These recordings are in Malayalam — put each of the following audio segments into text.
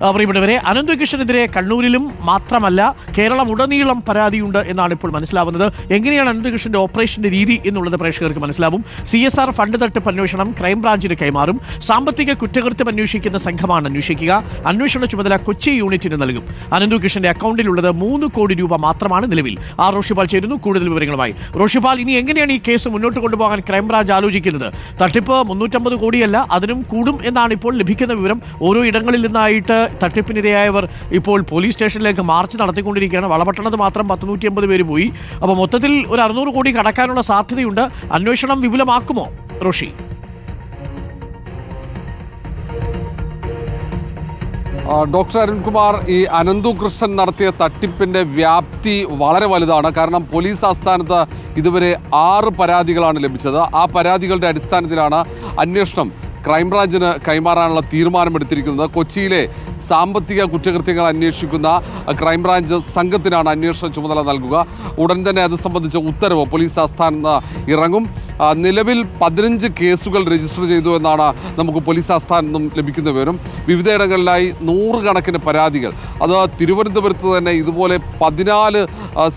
പ്രിയപ്പെട്ടവരെ അനന്തകൃഷ്ണനെതിരെ കണ്ണൂരിലും മാത്രമല്ല കേരളം ഉടനീളം പരാതിയുണ്ട് എന്നാണ് ഇപ്പോൾ മനസ്സിലാവുന്നത്. എങ്ങനെയാണ് അനന്തകൃഷ്ണന്റെ ഓപ്പറേഷന്റെ രീതി എന്നുള്ളത് പ്രേക്ഷകർക്ക് മനസ്സിലാവും. സി എസ് ആർ ഫണ്ട് തട്ടിപ്പ് അന്വേഷണം ക്രൈംബ്രാഞ്ചിന് കൈമാറും. സാമ്പത്തിക കുറ്റകൃത്യം അന്വേഷിക്കുന്ന സംഘമാണ് അന്വേഷിക്കുക. അന്വേഷണ ചുമതല കൊച്ചി യൂണിറ്റിന് നൽകും. അനന്തകൃഷ്ണന്റെ അക്കൗണ്ടിലുള്ളത് മൂന്ന് കോടി രൂപ മാത്രമാണ് നിലവിൽ. ആർ റോഷിപാൽ ചേരുന്നു. കൂടുതൽ വിവരങ്ങളുമായി റോഷിപാൽ ഇനി എങ്ങനെയാണ് ഈ കേസ് മുന്നോട്ട് കൊണ്ടുപോകാൻ ക്രൈംബ്രാഞ്ച് ആലോചിക്കുന്നത്? തട്ടിപ്പ് മുന്നൂറ്റമ്പത് കോടിയല്ല അതിനും കൂടും എന്നാണ് ഇപ്പോൾ ലഭിക്കുന്ന വിവരം. ഓരോ ഇടങ്ങളിൽ നിന്നായിട്ട് തട്ടിപ്പിനിരയായവർ ഇപ്പോൾ പോലീസ് സ്റ്റേഷനിലേക്ക് മാർച്ച് നടത്തിക്കൊണ്ടിരിക്കുകയാണ്. വളപട്ടണത്ത് മാത്രം പത്ത് നൂറ്റി അമ്പത് പേര് പോയി. അപ്പോൾ മൊത്തത്തിൽ ഒരു അറുന്നൂറ് കോടി കടക്കാനുള്ള സാധ്യതയുണ്ട്. അന്വേഷണം വിപുലമാക്കുമോ റോഷി? ഡോക്ടർ അരുൺകുമാർ ഈ അനന്തു കൃഷ്ണൻ നടത്തിയ തട്ടിപ്പിന്റെ വ്യാപ്തി വളരെ വലുതാണ്. കാരണം പോലീസ് ആസ്ഥാനത്ത് ഇതുവരെ ആറ് പരാതികളാണ് ലഭിച്ചത്. ആ പരാതികളുടെ അടിസ്ഥാനത്തിലാണ് അന്വേഷണം ക്രൈംബ്രാഞ്ചിന് കൈമാറാനുള്ള തീരുമാനമെടുത്തിരിക്കുന്നത് കൊച്ചിയിലെ സാമ്പത്തിക കുറ്റകൃത്യങ്ങൾ അന്വേഷിക്കുന്ന ക്രൈംബ്രാഞ്ച് സംഘത്തിനാണ് അന്വേഷണ ചുമതല നൽകുക. ഉടൻ തന്നെ അത് സംബന്ധിച്ച ഉത്തരവ് പോലീസ് ആസ്ഥാനത്ത് ഇറങ്ങും. നിലവിൽ പതിനഞ്ച് കേസുകൾ രജിസ്റ്റർ ചെയ്തു എന്നാണ് നമുക്ക് പോലീസ് ആസ്ഥാനത്ത് നിന്നും ലഭിക്കുന്ന വിവരം. വിവിധയിടങ്ങളിലായി നൂറുകണക്കിന് പരാതികൾ. അത് തിരുവനന്തപുരത്ത് തന്നെ ഇതുപോലെ പതിനാല്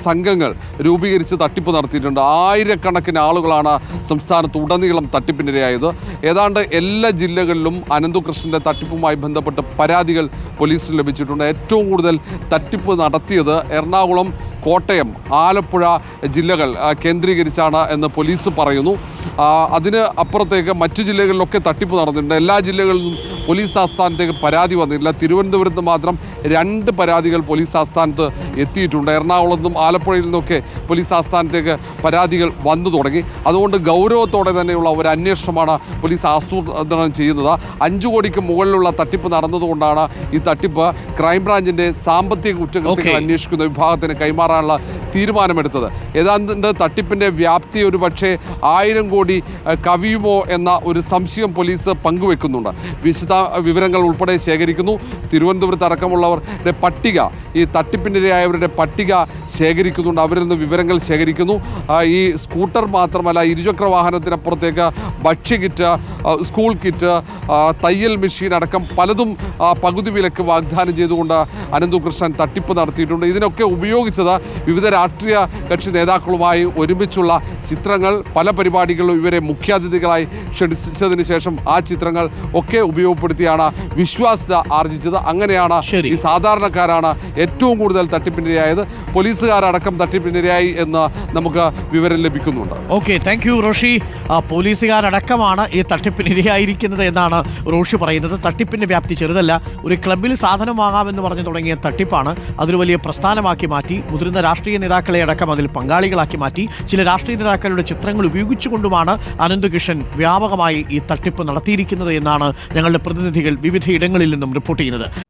സംഘങ്ങൾ രൂപീകരിച്ച് തട്ടിപ്പ് നടത്തിയിട്ടുണ്ട്. ആയിരക്കണക്കിന് ആളുകളാണ് സംസ്ഥാനത്ത് ഉടനീളം തട്ടിപ്പിനിരയായത്. ഏതാണ്ട് എല്ലാ ജില്ലകളിലും അനന്തുകൃഷ്ണന്റെ തട്ടിപ്പുമായി ബന്ധപ്പെട്ട് പരാതികൾ പോലീസിന് ലഭിച്ചിട്ടുണ്ട്. ഏറ്റവും കൂടുതൽ തട്ടിപ്പ് നടത്തിയത് എറണാകുളം കോട്ടയം ആലപ്പുഴ ജില്ലകൾ കേന്ദ്രീകരിച്ചാണ് എന്ന് പോലീസ് പറയുന്നു. അതിന് അപ്പുറത്തേക്ക് മറ്റു ജില്ലകളിലൊക്കെ തട്ടിപ്പ് നടന്നിട്ടുണ്ട്. എല്ലാ ജില്ലകളിലും പോലീസ് ആസ്ഥാനത്തേക്ക് പരാതി വന്നിട്ടില്ല. തിരുവനന്തപുരത്ത് മാത്രം രണ്ട് പരാതികൾ പോലീസ് ആസ്ഥാനത്ത് എത്തിയിട്ടുണ്ട്. എറണാകുളത്തും ആലപ്പുഴയിൽ നിന്നൊക്കെ പോലീസ് ആസ്ഥാനത്തേക്ക് പരാതികൾ വന്നു തുടങ്ങി. അതുകൊണ്ട് ഗൗരവത്തോടെ തന്നെയുള്ള ഒരു അന്വേഷണമാണ് പോലീസ് ആസൂത്രണം ചെയ്യുന്നത്. അഞ്ചു കോടിക്ക് മുകളിലുള്ള തട്ടിപ്പ് നടന്നതുകൊണ്ടാണ് ഈ തട്ടിപ്പ് ക്രൈംബ്രാഞ്ചിന്റെ സാമ്പത്തിക കുറ്റകൃത്യങ്ങൾ അന്വേഷിക്കുന്ന വിഭാഗത്തിന് കൈമാറാനുള്ള തീരുമാനമെടുത്തത്. ഏതാണ്ട് തട്ടിപ്പിന്റെ വ്യാപ്തി ഒരു പക്ഷേ ആയിരം കോടി കവിയുമോ എന്ന ഒരു സംശയം പോലീസ് പങ്കുവെക്കുന്നുണ്ട്. വിശദ വിവരങ്ങൾ ഉൾപ്പെടെ ശേഖരിക്കുന്നു. തിരുവനന്തപുരത്ത് അടക്കമുള്ളവരുടെ പട്ടിക ഈ തട്ടിപ്പിനിരയായവരുടെ പട്ടിക ശേഖരിക്കുന്നുണ്ട്. അവരിൽ നിന്ന് വിവരങ്ങൾ ശേഖരിക്കുന്നു. ഈ സ്കൂട്ടർ മാത്രമല്ല ഇരുചക്ര വാഹനത്തിനപ്പുറത്തേക്ക് ഭക്ഷ്യ കിറ്റ് ആ, സ്കൂൾ കിറ്റ് തയ്യൽ മെഷീൻ അടക്കം പലതും പകുതി വിലക്ക് വാഗ്ദാനം ചെയ്തുകൊണ്ട് അനന്തുകൃഷ്ണൻ തട്ടിപ്പ് നടത്തിയിട്ടുണ്ട്. ഇതിനൊക്കെ ഉപയോഗിച്ചത് വിവിധ രാഷ്ട്രീയ കക്ഷി നേതാക്കളുമായി ഒരുമിച്ചുള്ള ചിത്രങ്ങൾ പല പരിപാടികളിലും ഇവരെ മുഖ്യാതിഥികളായി ക്ഷണിച്ചതിന് ശേഷം ആ ചിത്രങ്ങൾ ഒക്കെ ഉപയോഗപ്പെടുത്തിയാണ് വിശ്വാസ്യത ആർജിച്ചത്. അങ്ങനെയാണ് ഈ സാധാരണക്കാരാണ് ഏറ്റവും കൂടുതൽ തട്ടിപ്പിനിരയായത്. പോലീസുകാരടക്കം തട്ടിപ്പിനിരയായി എന്ന് നമുക്ക് വിവരം ലഭിക്കുന്നുണ്ട്. ഓക്കെ താങ്ക് യു റോഷി പോലീസുകാരടക്കമാണ് ഈ തട്ടിപ്പിനിരയായിരിക്കുന്നത് എന്നാണ് റോഷി പറയുന്നത്. തട്ടിപ്പിന്റെ വ്യാപ്തി ചെറുതല്ല. ഒരു ക്ലബിൽ സാധനം വാങ്ങാമെന്ന് പറഞ്ഞു തുടങ്ങിയ തട്ടിപ്പാണ് അതൊരു വലിയ പ്രസ്ഥാനമാക്കി മാറ്റി. മുതിർന്ന രാഷ്ട്രീയ നേതാക്കളെ അടക്കം അതിൽ പങ്കാളികളാക്കി മാറ്റി. ചില രാഷ്ട്രീയ നേതാക്കളുടെ ചിത്രങ്ങൾ ഉപയോഗിച്ചുകൊണ്ടുമാണ് അനന്തകിഷൻ വ്യാപകമായി ഈ തട്ടിപ്പ് നടത്തിയിരിക്കുന്നത് എന്നാണ് ഞങ്ങളുടെ പ്രതിനിധികൾ വിവിധ ഇടങ്ങളിൽ നിന്നും റിപ്പോർട്ട് ചെയ്യുന്നത്.